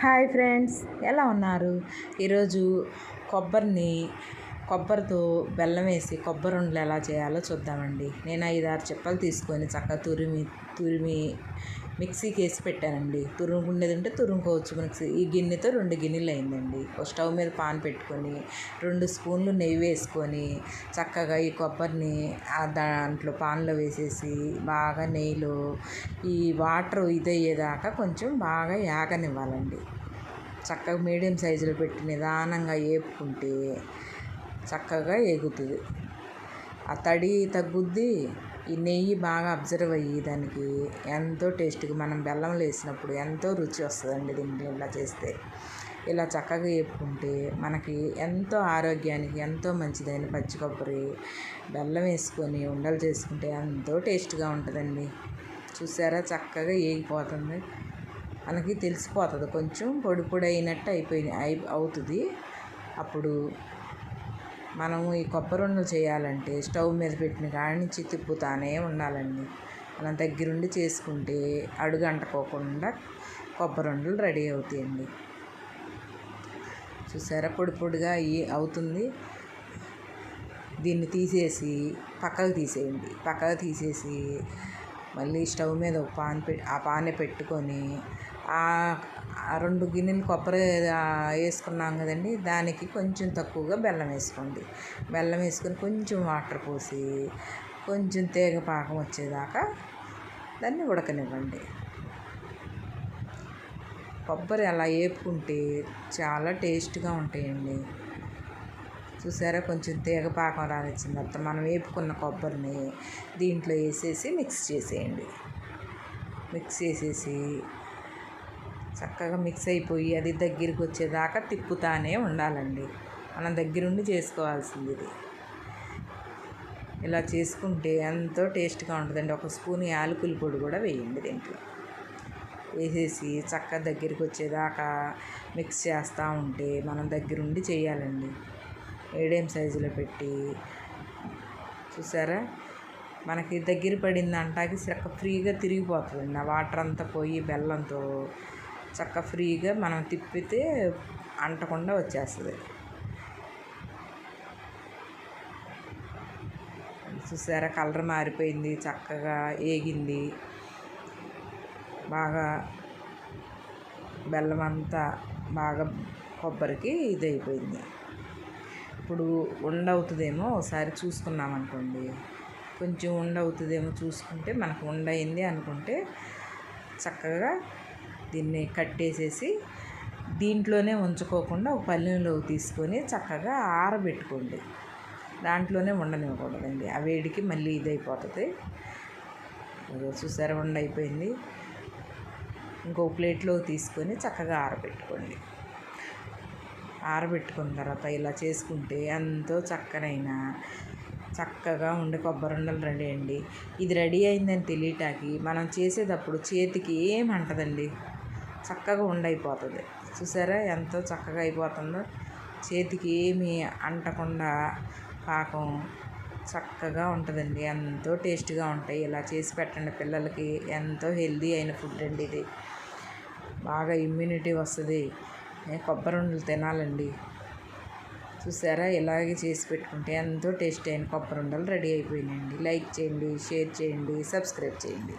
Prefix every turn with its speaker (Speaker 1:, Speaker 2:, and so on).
Speaker 1: Hi friends ఎలా ఉన్నారు? ఈరోజు కొబ్బరిని కొబ్బరితో బెల్లం వేసి కొబ్బరి ఉండలు ఎలా చేయాలో చూద్దామండి. నేను ఐదు ఆరు చెప్పలు తీసుకొని చక్కగా తురిమి తురిమి మిక్సీకి వేసి పెట్టానండి. తురుముకునేది ఉంటే తురుముకోవచ్చు మిక్సీ. ఈ గిన్నెతో రెండు గిన్నెలు అయిందండి. ఒక స్టవ్ మీద పాన్ పెట్టుకొని రెండు స్పూన్లు నెయ్యి వేసుకొని చక్కగా ఈ కొబ్బరిని దాంట్లో పాన్లో వేసేసి బాగా నెయ్యిలో ఈ వాటర్ ఇదయ్యేదాకా కొంచెం బాగా యాగనివ్వాలండి. చక్కగా మీడియం సైజులో పెట్టి నిదానంగా వేపుకుంటే చక్కగా ఎగుతుంది ఆ తడి తగ్గుద్ది ఈ నెయ్యి బాగా అబ్జర్వ్ అయ్యి దానికి ఎంతో టేస్ట్గా మనం బెల్లంలో వేసినప్పుడు ఎంతో రుచి వస్తుందండి దీంట్లో ఇలా చేస్తే. ఇలా చక్కగా వేపుకుంటే మనకి ఎంతో ఆరోగ్యానికి ఎంతో మంచిదైన పచ్చి కొబ్బరి బెల్లం వేసుకొని ఉండలు చేసుకుంటే ఎంతో టేస్ట్గా ఉంటుందండి. చూసారా చక్కగా ఏగిపోతుంది మనకి తెలిసిపోతుంది. కొంచెం పొడి పొడి అయినట్టు అయిపోయి అయి అవుతుంది. అప్పుడు మనము ఈ కొబ్బరి ఉండలు చేయాలంటే స్టవ్ మీద పెట్టిన కాడి నుంచి తిప్పుతానే ఉండాలండి. మనం దగ్గరుండి చేసుకుంటే అడుగంటకోకుండా కొబ్బరి ఉండలు రెడీ అవుతాయండి. చూసారా? పొడి పొడిగా అయ్యి అవుతుంది. దీన్ని తీసేసి పక్కకు తీసేయండి. పక్కకు తీసేసి మళ్ళీ స్టవ్ మీద ఒక పాన్ పె ఆ పానే పెట్టుకొని రెండు గిన్నెలు కొబ్బరి వేసుకున్నాం కదండి. దానికి కొంచెం తక్కువగా బెల్లం వేసుకోండి. బెల్లం వేసుకొని కొంచెం వాటర్ పోసి కొంచెం తీగ పాకం వచ్చేదాకా దాన్ని ఉడకనివ్వండి. కొబ్బరి అలా వేపుకుంటే చాలా టేస్ట్గా ఉంటాయండి. చూసారా? కొంచెం తీగ పాకం రానిచ్చిన తర్వాత మనం వేపుకున్న కొబ్బరిని దీంట్లో వేసేసి మిక్స్ చేసేయండి. మిక్స్ చేసేసి చక్కగా మిక్స్ అయిపోయి అది దగ్గరికి వచ్చేదాకా తిప్పుతానే ఉండాలండి. మనం దగ్గరుండి చేసుకోవాల్సింది ఇది. ఇలా చేసుకుంటే ఎంతో టేస్ట్గా ఉంటుందండి. ఒక స్పూన్ యాలకుల పొడి కూడా వేయండి దీంట్లో. వేసేసి చక్క దగ్గరికి వచ్చేదాకా మిక్స్ చేస్తూ ఉంటే మనం దగ్గరుండి చేయాలండి. మీడియం సైజులో పెట్టి. చూసారా? మనకి దగ్గర పడిందంటాకి చక్క ఫ్రీగా తిరిగిపోతుందండి. ఆ వాటర్ అంతా పోయి బెల్లంతో చక్క ఫ్రీగా మనం తిప్పితే అంటకుండా వచ్చేస్తుంది. చూసారా కలర్ మారిపోయింది చక్కగా ఏగింది. బాగా బెల్లం అంతా బాగా కొబ్బరికి ఇది అయిపోయింది ఇప్పుడు ఉండవుతుందేమో ఒకసారి చూసుకున్నాం అనుకోండి. కొంచెం ఉండవుతుందేమో చూసుకుంటే మనకు ఉండయింది అనుకుంటే చక్కగా దీన్ని కట్టేసేసి దీంట్లోనే ఉంచుకోకుండా ఒక పల్లెలో తీసుకొని చక్కగా ఆరబెట్టుకోండి. దాంట్లోనే ఉండనివ్వకూడదండి. ఆ వేడికి మళ్ళీ ఇది అయిపోతుంది చూసారా ఉండ అయిపోయింది ఇంకో ప్లేట్లో తీసుకొని చక్కగా ఆరబెట్టుకోండి. ఆరబెట్టుకున్న తర్వాత ఇలా చేసుకుంటే ఎంతో చక్కనైన చక్కగా ఉండే కొబ్బరుండలు రెడీ అండి. ఇది రెడీ అయిందని తెలియటాకి మనం చేసేటప్పుడు చేతికి ఏమంటదండి చక్కగా ఉండైపోతుంది. చూసారా ఎంతో చక్కగా అయిపోతుందో? చేతికి ఏమి అంటకుండా పాకం చక్కగా ఉంటుందండి. ఎంతో టేస్ట్గా ఉంటాయి. ఇలా చేసి పెట్టండి పిల్లలకి. ఎంతో హెల్దీ అయిన ఫుడ్ అండి ఇది. బాగా ఇమ్యూనిటీ వస్తుంది. కొబ్బరి ఉండలు తినాలండి. చూసారా? ఇలాగే చేసి పెట్టుకుంటే ఎంతో టేస్ట్ అయిన కొబ్బరి ఉండలు రెడీ అయిపోయినాయండి. లైక్ చేయండి షేర్ చేయండి సబ్స్క్రైబ్ చేయండి.